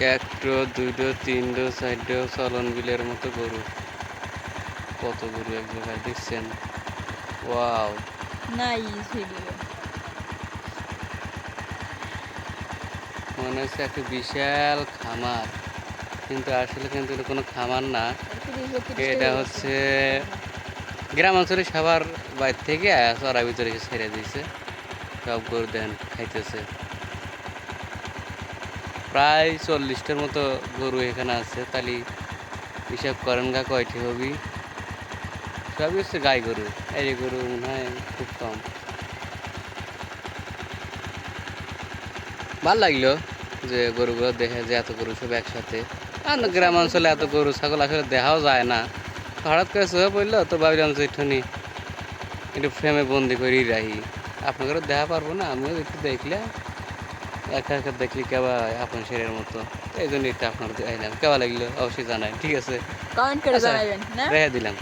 একটা দুটো তিনটো চারটো চলন বিলের মতো গরু। কত গরু এক জায়গায় দেখছেন? ওয়াও। নাইস ভিডিও মনে হচ্ছে একটা বিশাল খামার। কিন্তু আসলে কিন্তু এটা কোনো খামার না। এটা হচ্ছে গ্রাম অঞ্চলে সবার বাইর থেকে চড়ার ভিতরে ছেড়ে দিয়েছে। সব গরু দেন খাইতেছে। প্রায় চল্লিশটার মতো গরু এখানে আছে। তাহলে হিসাব করেন গা, কয়টি হবি? সবই হচ্ছে গাই গরু। এই গরু মনে হয় খুব কম। ভালো লাগল যে গরুগুলো দেখে যে এত গরু সব একসাথে। আর গ্রাম অঞ্চলে এত গরু, ছাগল আসলে দেখাও যায় না। হঠাৎ করে চোখে পড়ল, তো ভাবলাম যে একটুখানি একটু ফ্রেমে বন্দি করেই রাখি। আপনাদেরও দেখা পারব না, আমিও একটু দেখলে একা একা দেখলি কেবা আপন শেরের মতো? এই জন্য এটা আপনার আইলাম। কেবা লাগল? অবশ্যই জানাই ঠিক আছে? কমেন্ট করে আচ্ছা। জানাবেন দিলাম।